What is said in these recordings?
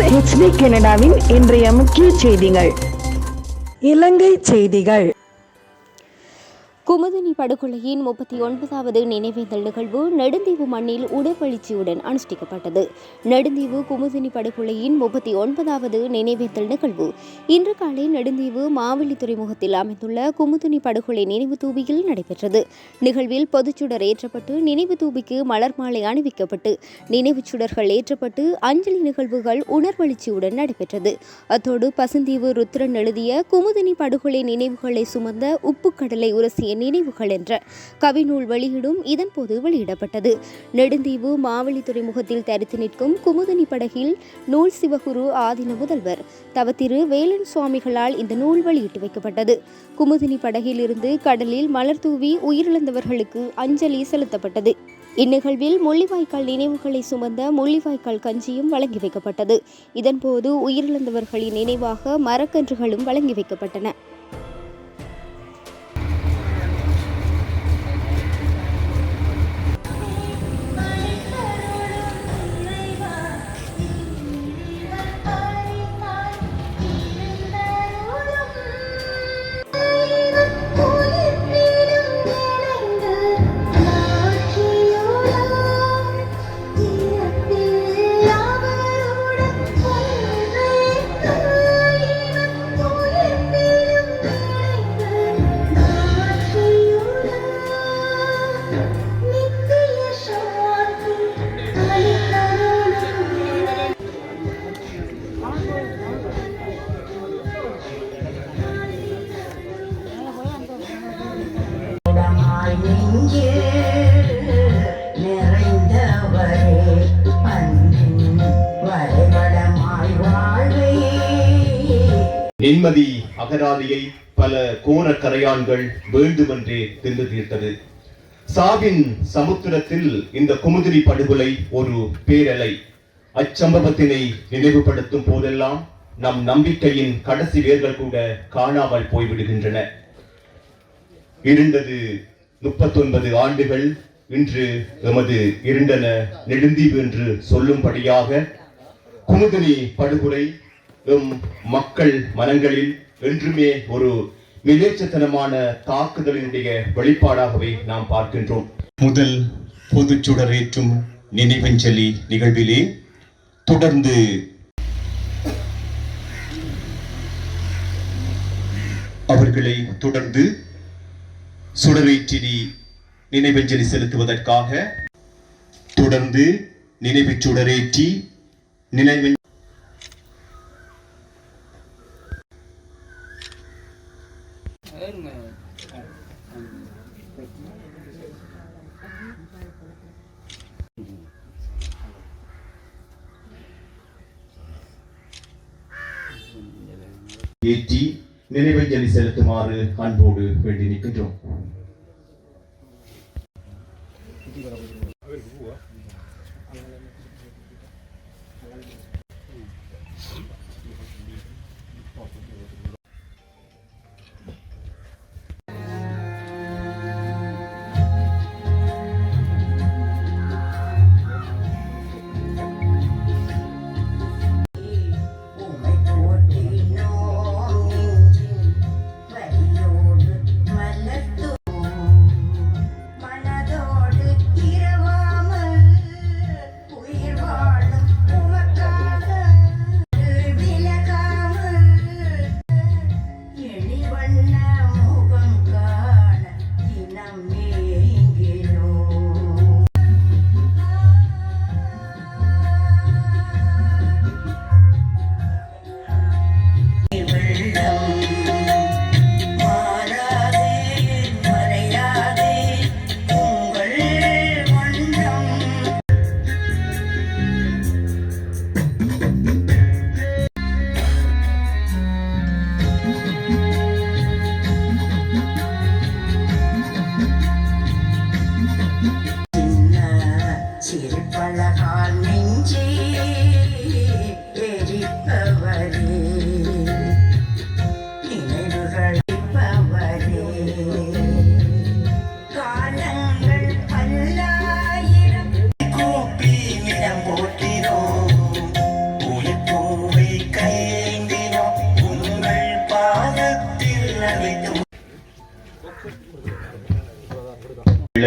H D கனடாவின் இன்றைய முக்கிய செய்திகள். இலங்கை செய்திகள். குமுதினி படுகொலையின் முப்பத்தி ஒன்பதாவது நினைவேந்தல் நிகழ்வு நெடுந்தீவு மண்ணில் உடற்பயிற்சியுடன் அனுஷ்டிக்கப்பட்டது. நெடுந்தீவு குமுதினி படுகொலையின் முப்பத்தி ஒன்பதாவது நினைவேந்தல் நிகழ்வு. இன்று காலை நெடுந்தீவு மாவெளி துறைமுகத்தில் அமைந்துள்ள குமுதினி படுகொலை நினைவு தூபியில் நடைபெற்றது. நிகழ்வில் பொதுச்சுடர் ஏற்றப்பட்டு நினைவு தூபிக்கு மலர் மாலை அணிவிக்கப்பட்டு நினைவுச் சுடர்கள் ஏற்றப்பட்டு அஞ்சலி நிகழ்வுகள் உணர்வளிச்சியுடன் நடைபெற்றது. அத்தோடு பசுந்தீவு ருத்ரன் எழுதிய குமுதினி படுகொலை நினைவுகளை சுமந்த உப்புக்கடலை உரசிய நினைவுகள் என்ற கவிநூல் வெளியீடும் இதன்போது வெளியிடப்பட்டது. நெடுந்தீவு மாவழி துறைமுகத்தில் தரித்து நிற்கும் குமுதினி படகில் நூல் சிவகுரு ஆதின முதல்வர் தவத்திரு வேலன் சுவாமிகளால் இந்த நூல் வெளியிட்டு வைக்கப்பட்டது. குமுதினி படகில் இருந்து கடலில் மலர் தூவி உயிரிழந்தவர்களுக்கு அஞ்சலி செலுத்தப்பட்டது. இந்நிகழ்வில் முள்ளிவாய்க்கால் நினைவுகளை சுமந்த முள்ளிவாய்க்கால் கஞ்சியும் வழங்கி வைக்கப்பட்டது. இதன்போது உயிரிழந்தவர்களின் நினைவாக மரக்கன்றுகளும் வழங்கி வைக்கப்பட்டன. நிம்மதி அகராதியை பல கோர கரையான்கள் வேண்டுமென்றே தின்று தீர்த்தது. சாவின் சமுத்திரத்தில் இந்த குமுதிரி படுகொலை ஒரு பேரலை. அச்சம்பவத்தினை நினைவுபடுத்தும் போதெல்லாம் நம் நம்பிக்கையின் கடைசி வேர்கள் கூட காணாமல் போய்விடுகின்றன. இருண்டது முப்பத்தொன்பது ஆண்டுகள். இன்று எமது இருண்டன நெடுந்தீவு என்று சொல்லும்படியாக குமுதினி படுகொலை எம் மக்கள் மனங்களில் என்றுமே ஒரு மிலேச்சத்தனமான தாக்குதலினுடைய வெளிப்பாடாகவே நாம் பார்க்கின்றோம். முதல் பொது சுடரேற்றும் நினைவஞ்சலி நிகழ்விலே தொடர்ந்து அவர்களை தொடர்ந்து சுடரேற்றினி நினைவஞ்சலி செலுத்துவதற்காக தொடர்ந்து நினைவு சுடரேற்றி நினைவு ஏற்றி நினைவஞ்சலி செலுத்துமாறு அன்போடு வேண்டி நிற்கின்றோம்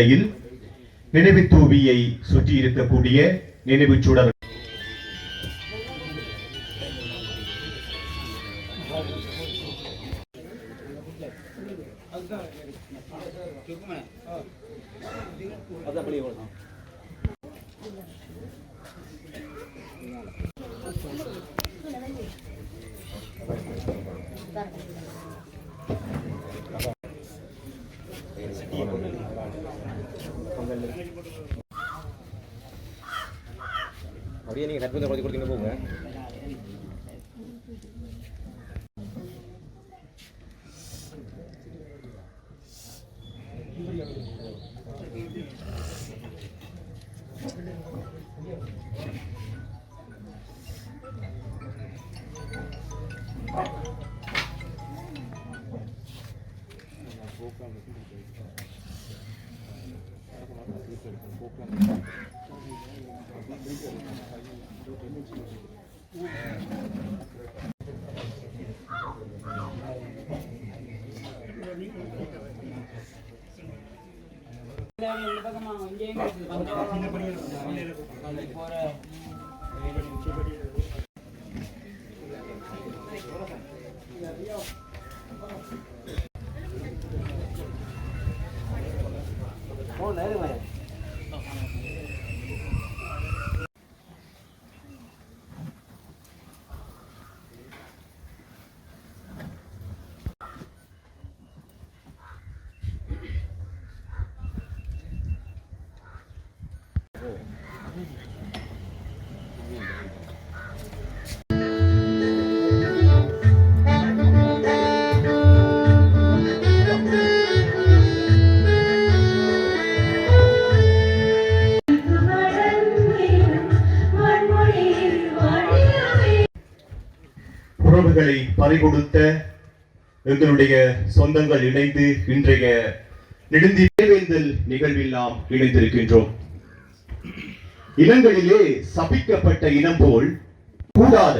நிலையில் நினைவு தூவியை சுற்றி இருக்கக்கூடிய நினைவு சுடர் அப்படியே நீங்கள் கற்பூரத்தை கொடுத்து கொடுத்தீங்க போங்க. உறவுகளை பறிகொடுத்த எங்களுடைய சொந்தங்கள் இணைந்து இன்றைய நெடுந்தி தேவேந்தல் நிகழ்வில் நாம் இணைந்திருக்கின்றோம். இனங்களிலே சபிக்கப்பட்ட இனம் போல் கூடாத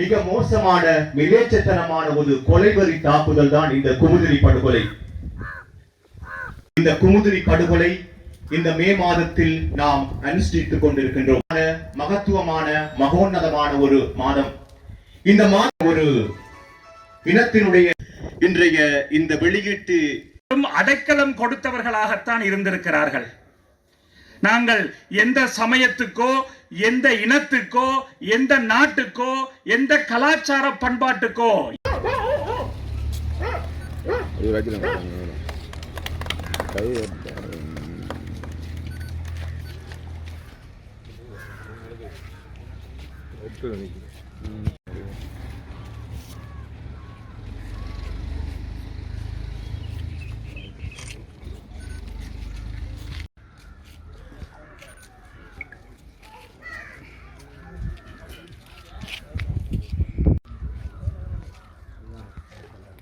மிக மோசமான மிலேச்சத்தனமான ஒரு கொலைவரி தாக்குதல் தான் இந்த குமுதிரி படுகொலை. இந்த குமுதிரி படுகொலை இந்த மே மாதத்தில் நாம் அனுஷ்டித்துக் கொண்டிருக்கின்றோம். மகத்துவமான மகோன்னதமான ஒரு மாதம். இந்த மாதம் ஒரு இனத்தினுடைய இன்றைய இந்த வெளியீட்டு அடைக்கலம் கொடுத்தவர்களாகத்தான் இருந்திருக்கிறார்கள். நாங்கள் எந்த சமயத்துக்கோ எந்த இனத்துக்கோ எந்த நாட்டுக்கோ எந்த கலாச்சார பண்பாட்டுக்கோ. இது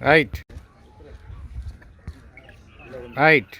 ரைட் ரைட்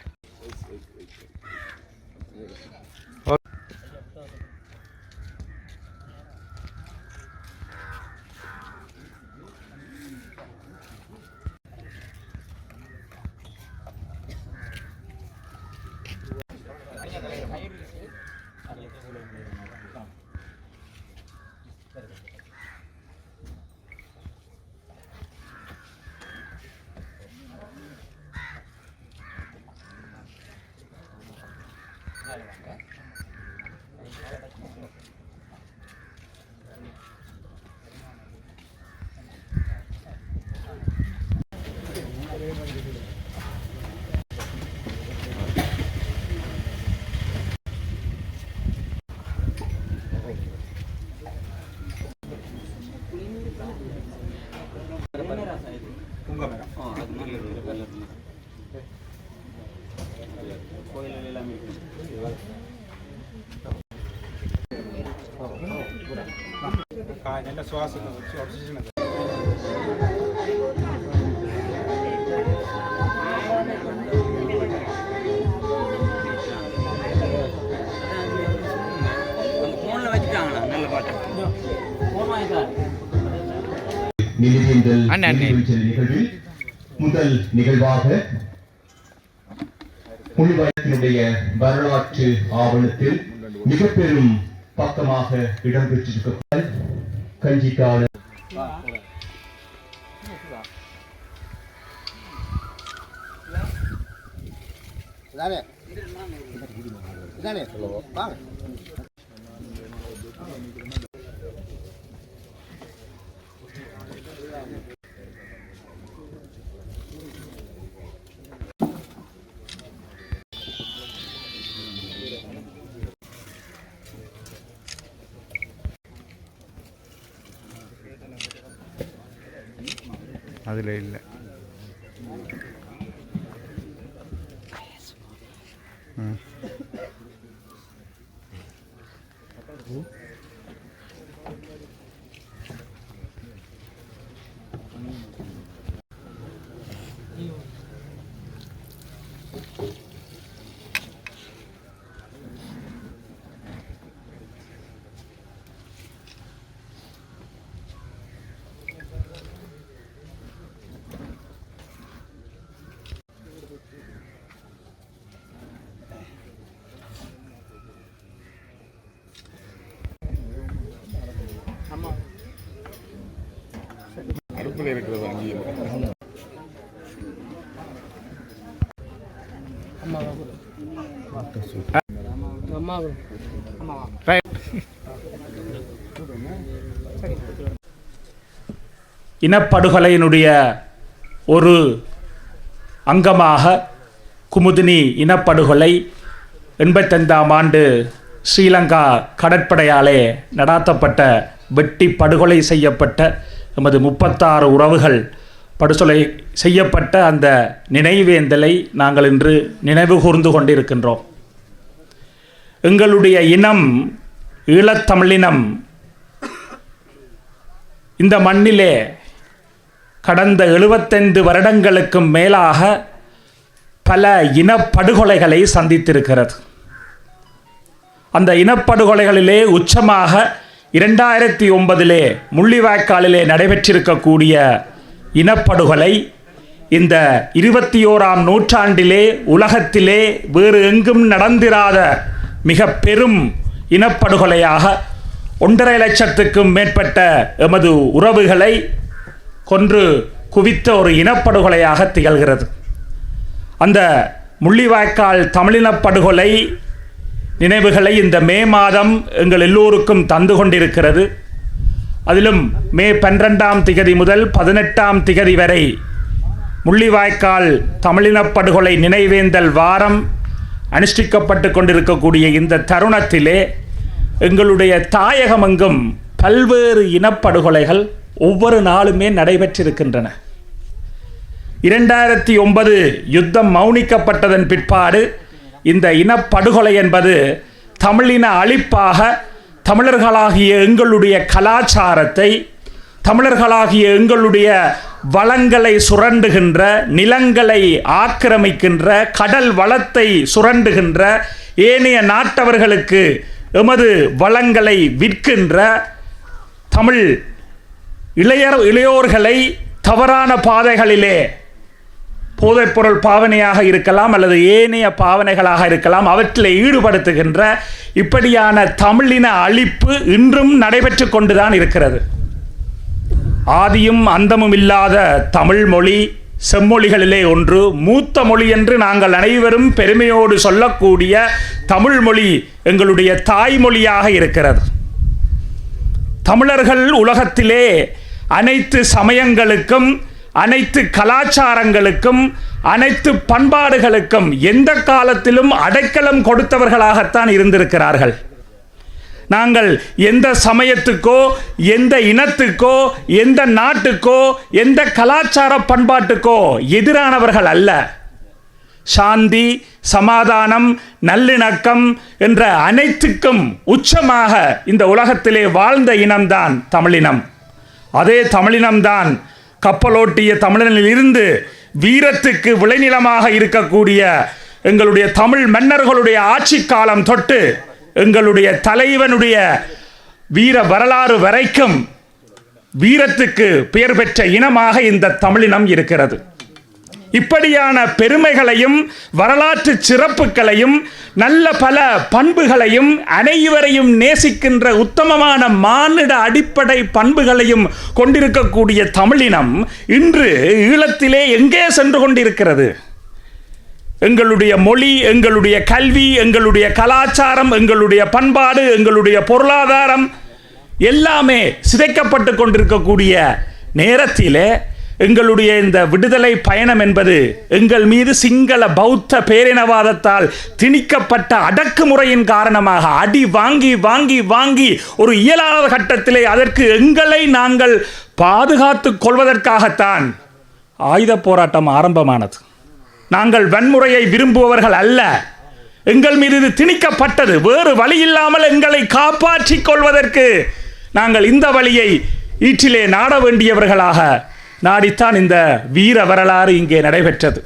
நல்ல சுவாசத்தை வச்சு ஆக்சிஜன் முதல் நிகழ்வாக வரலாற்று ஆவணத்தில் மிக பெரும் பக்கமாக இடம்பெற்றிருக்க கஞ்சிக்கான வாங்க. இல்லை பக்கத்தில் இருக்கிறது அங்கேயும் இனப்படுகொலையினுடைய ஒரு அங்கமாக குமுதினி இனப்படுகொலை எண்பத்தைந்தாம் ஆண்டு ஸ்ரீலங்கா கடற்படையாலே நடாத்தப்பட்ட வெட்டி படுகொலை செய்யப்பட்ட எமது முப்பத்தாறு உறவுகள் படுசொலை செய்யப்பட்ட அந்த நினைவேந்தலை நாங்கள் இன்று நினைவு கூர்ந்து கொண்டிருக்கின்றோம். எங்களுடைய இனம் ஈழத்தமிழினம் இந்த மண்ணிலே கடந்த எழுபத்தைந்து வருடங்களுக்கும் மேலாக பல இனப்படுகொலைகளை சந்தித்திருக்கிறது. அந்த இனப்படுகொலைகளிலே உச்சமாக இரண்டாயிரத்தி ஒன்பதிலே முள்ளிவாய்க்காலிலே நடைபெற்றிருக்கக்கூடிய இனப்படுகொலை இந்த இருபத்தி ஓராம் நூற்றாண்டிலே உலகத்திலே வேறு எங்கும் நடந்திராத மிக பெரும் இனப்படுகொலையாக ஒன்றரை லட்சத்துக்கும் மேற்பட்ட எமது உறவுகளை கொன்று குவித்த ஒரு இனப்படுகொலையாக திகழ்கிறது. அந்த முள்ளிவாய்க்கால் தமிழினப்படுகொலை நினைவுகளை இந்த மே மாதம் எங்கள் எல்லோருக்கும் தந்து கொண்டிருக்கிறது. அதிலும் மே பன்னிரெண்டாம் திகதி முதல் பதினெட்டாம் திகதி வரை முள்ளிவாய்க்கால் தமிழினப்படுகொலை நினைவேந்தல் வாரம் அனுஷ்டிக்கப்பட்டு கொண்டிருக்கக்கூடிய இந்த தருணத்திலே எங்களுடைய தாயகமெங்கும் பல்வேறு இனப்படுகொலைகள் ஒவ்வொரு நாளுமே நடைபெற்றிருக்கின்றன. இரண்டாயிரத்தி ஒன்பது யுத்தம் மௌனிக்கப்பட்டதன் பிற்பாடு இந்த இனப்படுகொலை என்பது தமிழின அழிப்பாக தமிழர்களாகிய எங்களுடைய கலாச்சாரத்தை தமிழர்களாகிய எங்களுடைய வளங்களை சுரண்டுகின்ற நிலங்களை ஆக்கிரமிக்கின்ற கடல் வளத்தை சுரண்டுகின்ற ஏனைய நாட்டவர்களுக்கு எமது வளங்களை விற்கின்ற தமிழ் இளையர் இளையோர்களை தவறான பாதைகளிலே போதைப்பொருள் பாவனையாக இருக்கலாம் அல்லது ஏனைய பாவனைகளாக இருக்கலாம். அவற்றில் ஈடுபடுத்துகின்ற இப்படியான தமிழின அழிப்பு இன்றும் நடைபெற்று கொண்டுதான் இருக்கிறது. ஆதியும் அந்தமும் இல்லாத தமிழ் மொழி செம்மொழிகளிலே ஒன்று. மூத்த மொழி என்று நாங்கள் அனைவரும் பெருமையோடு சொல்லக்கூடிய தமிழ் மொழி எங்களுடைய தாய்மொழியாக இருக்கிறது. தமிழர்கள் உலகத்திலே அனைத்து சமயங்களுக்கும் அனைத்து கலாச்சாரங்களுக்கும் அனைத்து பண்பாடுகளுக்கும் எந்த காலத்திலும் அடைக்கலம் கொடுத்தவர்களாகத்தான் இருந்திருக்கிறார்கள். நாங்கள் எந்த சமயத்துக்கோ எந்த இனத்துக்கோ எந்த நாட்டுக்கோ எந்த கலாச்சார பண்பாட்டுக்கோ எதிரானவர்கள் அல்ல. சாந்தி சமாதானம் நல்லிணக்கம் என்ற அனைத்துக்கும் உச்சமாக இந்த உலகத்திலே வாழ்ந்த இனம்தான் தமிழினம். அதே தமிழினம்தான் கப்பலோட்டிய தமிழனில் இருந்து வீரத்துக்கு விளைநிலமாக இருக்கக்கூடிய எங்களுடைய தமிழ் மன்னர்களுடைய ஆட்சி காலம் தொட்டு எங்களுடைய தலைவனுடைய வீர வரலாறு வரைக்கும் வீரத்துக்கு பெயர் பெற்ற இனமாக இந்த தமிழினம் இருக்கிறது. இப்படியான பெருமைகளையும் வரலாற்று சிறப்புகளையும் நல்ல பல பண்புகளையும் அனைவரையும் நேசிக்கின்ற உத்தமமான மானிட அடிப்படை பண்புகளையும் கொண்டிருக்கக்கூடிய தமிழினம் இன்று ஈழத்திலே எங்கே சென்று கொண்டிருக்கிறது? எங்களுடைய மொழி எங்களுடைய கல்வி எங்களுடைய கலாச்சாரம் எங்களுடைய பண்பாடு எங்களுடைய பொருளாதாரம் எல்லாமே சிதைக்கப்பட்டு கொண்டிருக்கக்கூடிய நேரத்திலே எங்களுடைய இந்த விடுதலை பயணம் என்பது எங்கள் மீது சிங்கள பௌத்த பேரினவாதத்தால் திணிக்கப்பட்ட அடக்குமுறையின் காரணமாக அடி வாங்கி வாங்கி வாங்கி ஒரு இயலாத கட்டத்திலே அதற்கு எங்களை நாங்கள் பாதுகாத்து கொள்வதற்காகத்தான் ஆயுத போராட்டம் ஆரம்பமானது. நாங்கள் வன்முறையை விரும்புபவர்கள் அல்ல. எங்கள் மீது இது திணிக்கப்பட்டது. வேறு வழி இல்லாமல் எங்களை காப்பாற்றிக் கொள்வதற்கு நாங்கள் இந்த வழியை ஈற்றிலே நாட வேண்டியவர்களாக நாடித்தான் இந்த வீர வரலாறு இங்கே நடைபெற்றது.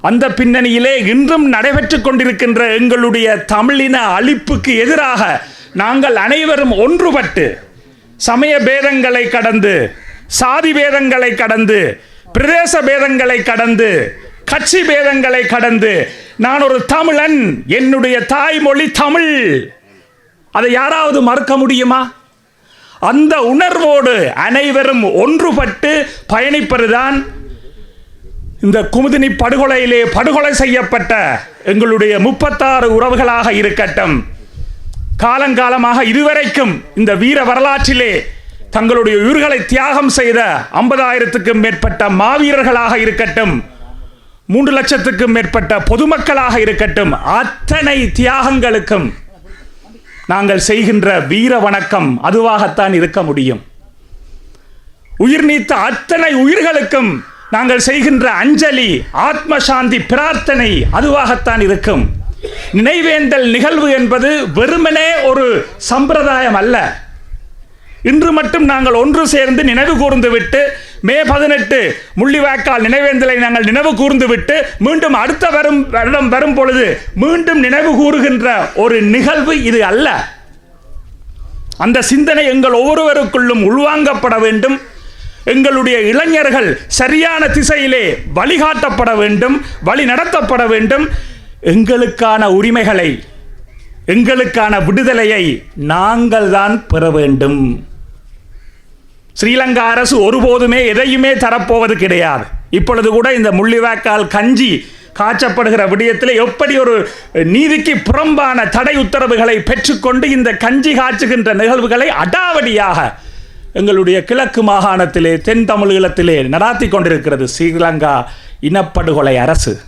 அந்த பின்னணியிலே இன்றும் நடைபெற்று கொண்டிருக்கின்ற எங்களுடைய தமிழின அழிப்புக்கு எதிராக நாங்கள் அனைவரும் ஒன்றுபட்டு சமய பேதங்களை கடந்து சாதி பேதங்களை கடந்து பிரதேச பேதங்களை கடந்து கட்சி பேதங்களை கடந்து நான் ஒரு தமிழன் என்னுடைய தாய்மொழி தமிழ். அதை யாராவது மறுக்க முடியுமா? அந்த உணர்வோடு அனைவரும் ஒன்றுபட்டு பயணிப்பதுதான் இந்த குமுதினி படுகொலையிலே படுகொலை செய்யப்பட்ட எங்களுடைய முப்பத்தாறு உறவுகளாக இருக்கட்டும். காலங்காலமாக இதுவரைக்கும் இந்த வீர வரலாற்றிலே தங்களுடைய உயிர்களை தியாகம் செய்த ஐம்பதாயிரத்துக்கும் மேற்பட்ட மாவீரர்களாக இருக்கட்டும் மூன்று லட்சத்துக்கும் மேற்பட்ட பொதுமக்களாக இருக்கட்டும் அத்தனை தியாகங்களுக்கும் நாங்கள் செய்கின்ற வீர வணக்கம் அதுவாகத்தான் இருக்க முடியும். உயிர் நீத்த அத்தனை உயிர்களுக்கும் நாங்கள் செய்கின்ற அஞ்சலி ஆத்ம சாந்தி பிரார்த்தனை அதுவாகத்தான் இருக்கும். நினைவேந்தல் நிகழ்வு என்பது வெறுமனே ஒரு சம்பிரதாயம் அல்ல. இன்று மட்டும் நாங்கள் ஒன்று சேர்ந்து நினைவு கூர்ந்து விட்டு மே பதினெட்டு முள்ளிவாய்க்கால் நினைவேந்தலை நாங்கள் நினைவு கூர்ந்து விட்டு மீண்டும் அடுத்த வரும் வருடம் வரும் பொழுது மீண்டும் நினைவு கூறுகின்ற ஒரு நிகழ்வு இது அல்ல. அந்த சிந்தனை எங்கள் ஒவ்வொருவருக்குள்ளும் உள்வாங்கப்பட வேண்டும். எங்களுடைய இளைஞர்கள் சரியான திசையிலே வழிகாட்டப்பட வேண்டும் வழி நடத்தப்பட வேண்டும். எங்களுக்கான உரிமைகளை எங்களுக்கான விடுதலையை நாங்கள் தான் பெற வேண்டும். ஸ்ரீலங்கா அரசு ஒருபோதுமே எதையுமே தரப்போவது கிடையாது. இப்பொழுது கூட இந்த முள்ளிவாய்க்கால் கஞ்சி காய்ச்சப்படுகிற விடயத்தில் எப்படி ஒரு நீதிக்கு புறம்பான தடை உத்தரவுகளை பெற்றுக்கொண்டு இந்த கஞ்சி காய்ச்சுகின்ற நிகழ்வுகளை அடாவடியாக எங்களுடைய கிழக்கு மாகாணத்திலே தென் தமிழீழத்திலே நடாத்தி கொண்டிருக்கிறது ஸ்ரீலங்கா இனப்படுகொலை அரசு.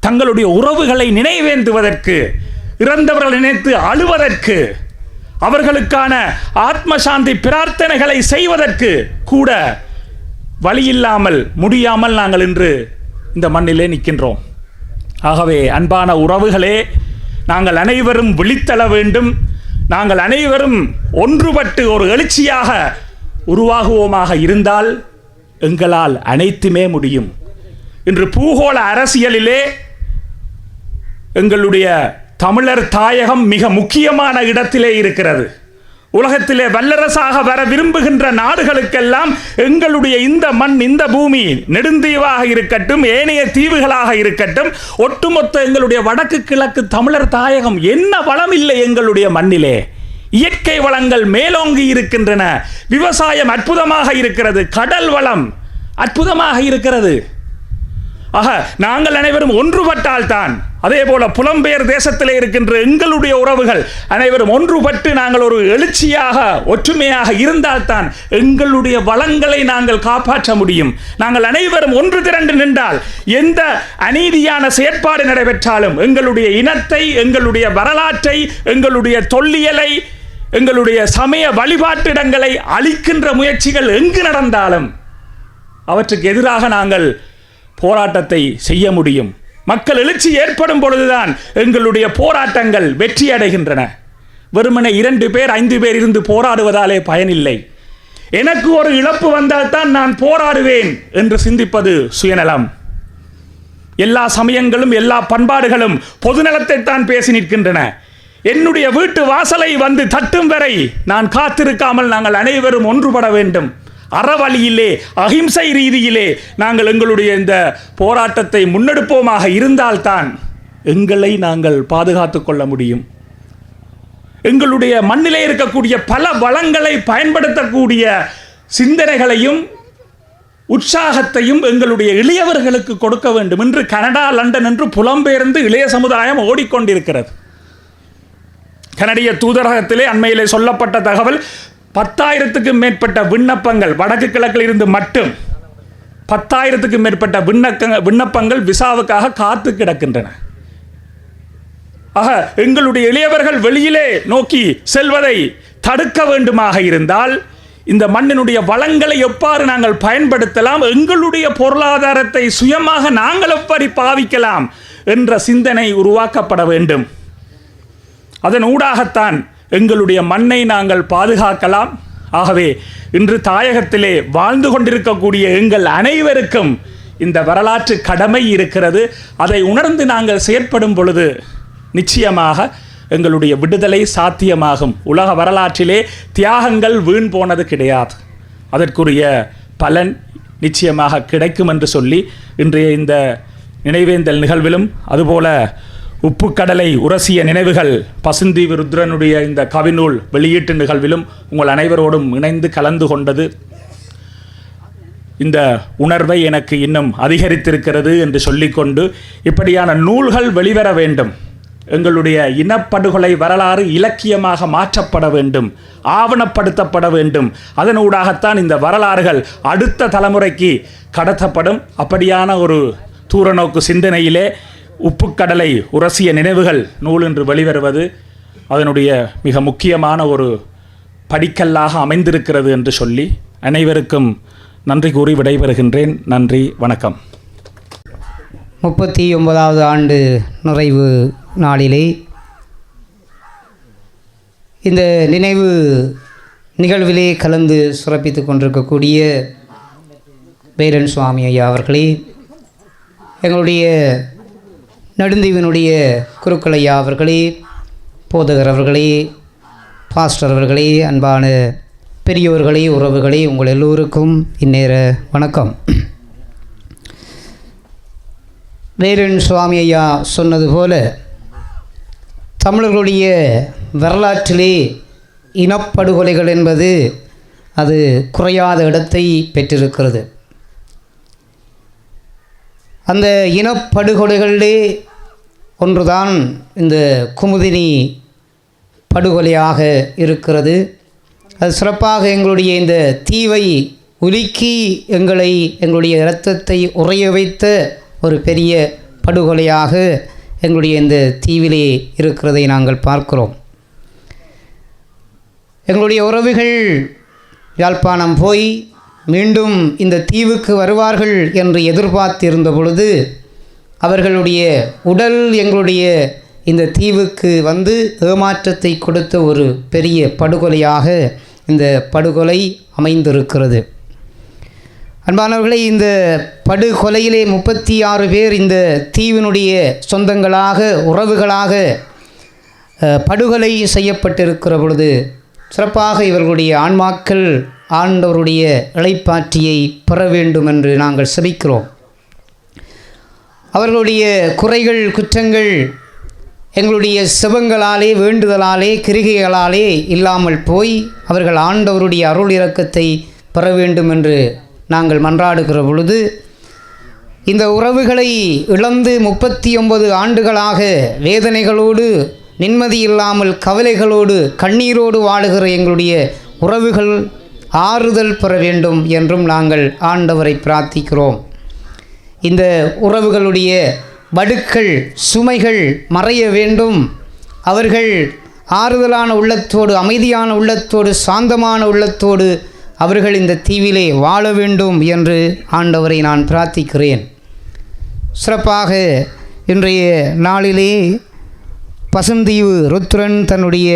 தங்களுடைய உறவுகளை நினைவேந்துவதற்கு இறந்தவர்கள் நினைத்து அழுவதற்கு அவர்களுக்கான ஆத்ம சாந்தி பிரார்த்தனைகளை செய்வதற்கு கூட வழியில்லாமல் முடியாமல் நாங்கள் இன்று இந்த மண்ணிலே நிற்கின்றோம். ஆகவே அன்பான உறவுகளே நாங்கள் அனைவரும் விழித்தள வேண்டும். நாங்கள் அனைவரும் ஒன்றுபட்டு ஒரு எழுச்சியாக உருவாகுவோமாக இருந்தால் எங்களால் அனைத்துமே முடியும். இன்று பூகோள அரசியலிலே எங்களுடைய தமிழர் தாயகம் மிக முக்கியமான இடத்திலே இருக்கிறது. உலகத்திலே வல்லரசாக வர விரும்புகின்ற நாடுகளுக்கெல்லாம் எங்களுடைய இந்த மண் இந்த பூமி நெடுந்தீவாக இருக்கட்டும் ஏனைய தீவுகளாக இருக்கட்டும் ஒட்டுமொத்த எங்களுடைய வடக்கு கிழக்கு தமிழர் தாயகம் என்ன வளம் இல்லை எங்களுடைய மண்ணிலே? இயற்கை வளங்கள் மேலோங்கி இருக்கின்றன. விவசாயம் அற்புதமாக இருக்கிறது. கடல் வளம் அற்புதமாக இருக்கிறது. ஆக நாங்கள் அனைவரும் ஒன்றுபட்டால்தான். அதே போல புலம்பெயர் தேசத்திலே இருக்கின்ற எங்களுடைய உறவுகள் அனைவரும் ஒன்றுபட்டு நாங்கள் ஒரு எழுச்சியாக ஒற்றுமையாக இருந்தால்தான் எங்களுடைய வளங்களை நாங்கள் காப்பாற்ற முடியும். நாங்கள் அனைவரும் ஒன்று திரண்டு நின்றால் எந்த அநீதியான செயற்பாடு நடைபெற்றாலும் எங்களுடைய இனத்தை எங்களுடைய வரலாற்றை எங்களுடைய தொல்லியலை எங்களுடைய சமய வழிபாட்டிடங்களை அழிக்கின்ற முயற்சிகள் எங்கு நடந்தாலும் அவற்றுக்கு எதிராக நாங்கள் போராட்டத்தை செய்ய முடியும். மக்கள் எழுச்சி ஏற்படும் பொழுதுதான் எங்களுடைய போராட்டங்கள் வெற்றி அடைகின்றன. வெறுமனே இரண்டு பேர் ஐந்து பேர் இருந்து போராடுவதாலே பயனில்லை. எனக்கு ஒரு இழப்பு வந்தால்தான் நான் போராடுவேன் என்று சிந்திப்பது சுயநலம். எல்லா சமயங்களும் எல்லா பண்பாடுகளும் பொதுநலத்தை தான் பேசி நிற்கின்றன. என்னுடைய வீட்டு வாசலை வந்து தட்டும் வரை நான் காத்திருக்காமல் நாங்கள் அனைவரும் ஒன்றுபட வேண்டும். அறவழியிலே அகிம்சை ரீதியிலே நாங்கள் எங்களுடைய இந்த போராட்டத்தை முன்னெடுப்போமாக இருந்தால்தான் எங்களை நாங்கள் பாதுகாத்து கொள்ள முடியும். எங்களுடைய மண்ணிலே இருக்கக்கூடிய பல வளங்களை பயன்படுத்தக்கூடிய சிந்தனைகளையும் உற்சாகத்தையும் எங்களுடைய இளையவர்களுக்கு கொடுக்க வேண்டும். என்று கனடா லண்டன் என்று புலம்பெயர்ந்து இளைய சமுதாயம் ஓடிக்கொண்டிருக்கிறது. கனடிய தூதரகத்திலே அண்மையிலே சொல்லப்பட்ட தகவல் பத்தாயிரத்துக்கும் மேற்பட்ட விண்ணப்பங்கள் வடக்கு கிழக்கில் இருந்து மட்டும் பத்தாயிரத்துக்கும் மேற்பட்ட விண்ணக்க விண்ணப்பங்கள் விசாவுக்காக காத்து கிடக்கின்றன. ஆக எங்களுடைய இளையவர்கள் வெளியிலே நோக்கி செல்வதை தடுக்க வேண்டுமாக இருந்தால் இந்த மண்ணினுடைய வளங்களை எவ்வாறு நாங்கள் பயன்படுத்தலாம் எங்களுடைய பொருளாதாரத்தை சுயமாக நாங்கள் எப்படி பாவிக்கலாம் என்ற சிந்தனை உருவாக்கப்பட வேண்டும். அதன் ஊடாகத்தான் எங்களுடைய மண்ணை நாங்கள் பாதுகாக்கலாம். ஆகவே இன்று தாயகத்திலே வாழ்ந்து கொண்டிருக்கக்கூடிய எங்கள் அனைவருக்கும் இந்த வரலாற்று கடமை இருக்கிறது. அதை உணர்ந்து நாங்கள் செயற்படும் பொழுது நிச்சயமாக எங்களுடைய விடுதலை சாத்தியமாகும். உலக வரலாற்றிலே தியாகங்கள் வீண் போனது கிடையாது. அதற்குரிய பலன் நிச்சயமாக கிடைக்கும் என்று சொல்லி இன்றைய இந்த நினைவேந்தல் நிகழ்விலும் அதுபோல உப்புக்கடலை உரசிய நினைவுகள் பசுந்தீவு ருத்ரனுடைய இந்த கவிநூல் வெளியீட்டு நிகழ்விலும் உங்கள் அனைவரோடும் இணைந்து கலந்து கொண்டது. இந்த உணர்வை எனக்கு இன்னும் அதிகரித்திருக்கிறது என்று சொல்லிக்கொண்டு இப்படியான நூல்கள் வெளிவர வேண்டும். எங்களுடைய இனப்படுகொலை வரலாறு இலக்கியமாக மாற்றப்பட வேண்டும் ஆவணப்படுத்தப்பட வேண்டும். அதனூடாகத்தான் இந்த வரலாறுகள் அடுத்த தலைமுறைக்கு கடத்தப்படும். அப்படியான ஒரு தூரநோக்கு சிந்தனையிலே உப்புக்கடலை உரசிய நினைவுகள் நூல் என்று வெளிவருவது அதனுடைய மிக முக்கியமான ஒரு படிக்கல்லாக அமைந்திருக்கிறது என்று சொல்லி அனைவருக்கும் நன்றி கூறி விடைபெறுகின்றேன். நன்றி வணக்கம். முப்பத்தி ஒன்பதாவது ஆண்டு நிறைவு நாளிலே இந்த நினைவு நிகழ்விலே கலந்து சிறப்பித்து கொண்டிருக்கக்கூடிய பேரன் சுவாமி ஐயா அவர்களே எங்களுடைய நடுந்தீவனுடைய குருக்களையா அவர்களே போதகர் அவர்களே பாஸ்டர் அவர்களே அன்பான பெரியோர்களே உறவுகளே உங்கள் எல்லோருக்கும் இந்நேர வணக்கம். வேலன் சுவாமி ஐயா சொன்னது போல தமிழர்களுடைய வரலாற்றிலே இனப்படுகொலைகள் என்பது அது குறையாத இடத்தை பெற்றிருக்கிறது. அந்த இனப்படுகொலைகளிலே ஒன்றுதான் இந்த குமுதினி படுகொலையாக இருக்கிறது. அது சிறப்பாக எங்களுடைய இந்த தீவை உலுக்கி எங்களை எங்களுடைய இரத்தத்தை உறைய வைத்த ஒரு பெரிய படுகொலையாக எங்களுடைய இந்த தீவிலே இருக்கிறதை நாங்கள் பார்க்கிறோம். எங்களுடைய உறவுகள் யாழ்ப்பாணம் போய் மீண்டும் இந்த தீவுக்கு வருவார்கள் என்று எதிர்பார்த்திருந்த பொழுது அவர்களுடைய உடல் எங்களுடைய இந்த தீவுக்கு வந்து ஏமாற்றத்தை கொடுத்த ஒரு பெரிய படுகொலையாக இந்த படுகொலை அமைந்திருக்கிறது. அன்பானவர்களே இந்த படுகொலையிலே முப்பத்தி ஆறு பேர் இந்த தீவினுடைய சொந்தங்களாக உறவுகளாக படுகொலை செய்யப்பட்டிருக்கிற பொழுது சிறப்பாக இவர்களுடைய ஆன்மாக்கள் ஆண்டவருடைய இழைப்பாற்றியை பெற வேண்டும் என்று நாங்கள் செபிக்கிறோம். அவர்களுடைய குறைகள் குற்றங்கள் எங்களுடைய சிவங்களாலே வேண்டுதலாலே கிரிகைகளாலே இல்லாமல் போய் அவர்கள் ஆண்டவருடைய அருள் இறக்கத்தை பெற வேண்டும் என்று நாங்கள் மன்றாடுகிற பொழுது இந்த உறவுகளை இழந்து முப்பத்தி ஒன்பது ஆண்டுகளாக வேதனைகளோடு நிம்மதி இல்லாமல் கவலைகளோடு கண்ணீரோடு வாழுகிற எங்களுடைய உறவுகள் ஆறுதல் பெற வேண்டும் என்றும் நாங்கள் ஆண்டவரை பிரார்த்திக்கிறோம். இந்த உறவுகளுடைய வடுக்கள் சுமைகள் மறைய வேண்டும். அவர்கள் ஆறுதலான உள்ளத்தோடு அமைதியான உள்ளத்தோடு சாந்தமான உள்ளத்தோடு அவர்கள் இந்த தீவிலே வாழ வேண்டும் என்று ஆண்டவரை நான் பிரார்த்திக்கிறேன். சிறப்பாக இன்றைய நாளிலே பசுந்தீவு ருத்ரன் தன்னுடைய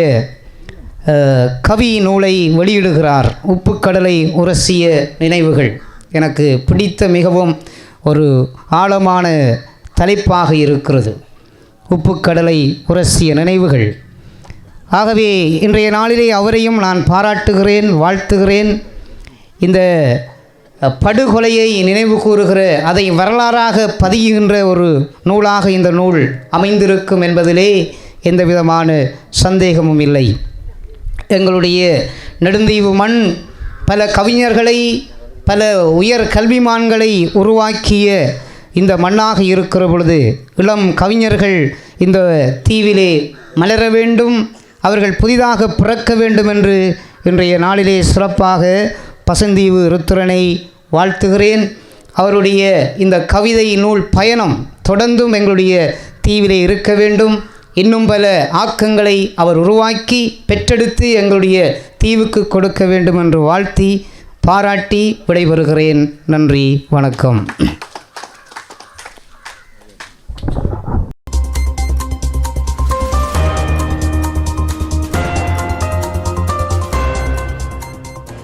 கவி நூலை வெளியிடுகிறார். உப்புக்கடலை உரசிய நினைவுகள். எனக்கு பிடித்த மிகவும் ஒரு ஆழமான தலைப்பாக இருக்கிறது. உப்புக்கடலை உரசிய நினைவுகள். ஆகவே இன்றைய நாளிலே அவரையும் நான் பாராட்டுகிறேன் வாழ்த்துகிறேன். இந்த படுகொலையை நினைவு கூறுகிற அதை வரலாறாக பதியுகின்ற ஒரு நூலாக இந்த நூல் அமைந்திருக்கும் என்பதிலே எந்த விதமான சந்தேகமும் இல்லை. எங்களுடைய நெடுந்தீவு மண் பல கவிஞர்களை பல உயர் கல்விமான்களை உருவாக்கிய இந்த மண்ணாக இருக்கிற பொழுது இளம் கவிஞர்கள் இந்த தீவிலே மலர வேண்டும் அவர்கள் புதிதாக பிறக்க வேண்டும் என்று இன்றைய நாளிலே சிறப்பாக பசந்தீவு ருத்திரனை வாழ்த்துகிறேன். அவருடைய இந்த கவிதை நூல் பயணம் தொடர்ந்தும் எங்களுடைய தீவிலே இருக்க வேண்டும். இன்னும் பல ஆக்கங்களை அவர் உருவாக்கி பெற்றெடுத்து எங்களுடைய தீவுக்கு கொடுக்க வேண்டும் என்று வாழ்த்தி பாராட்டி விடைபெறுகிறேன். நன்றி வணக்கம்.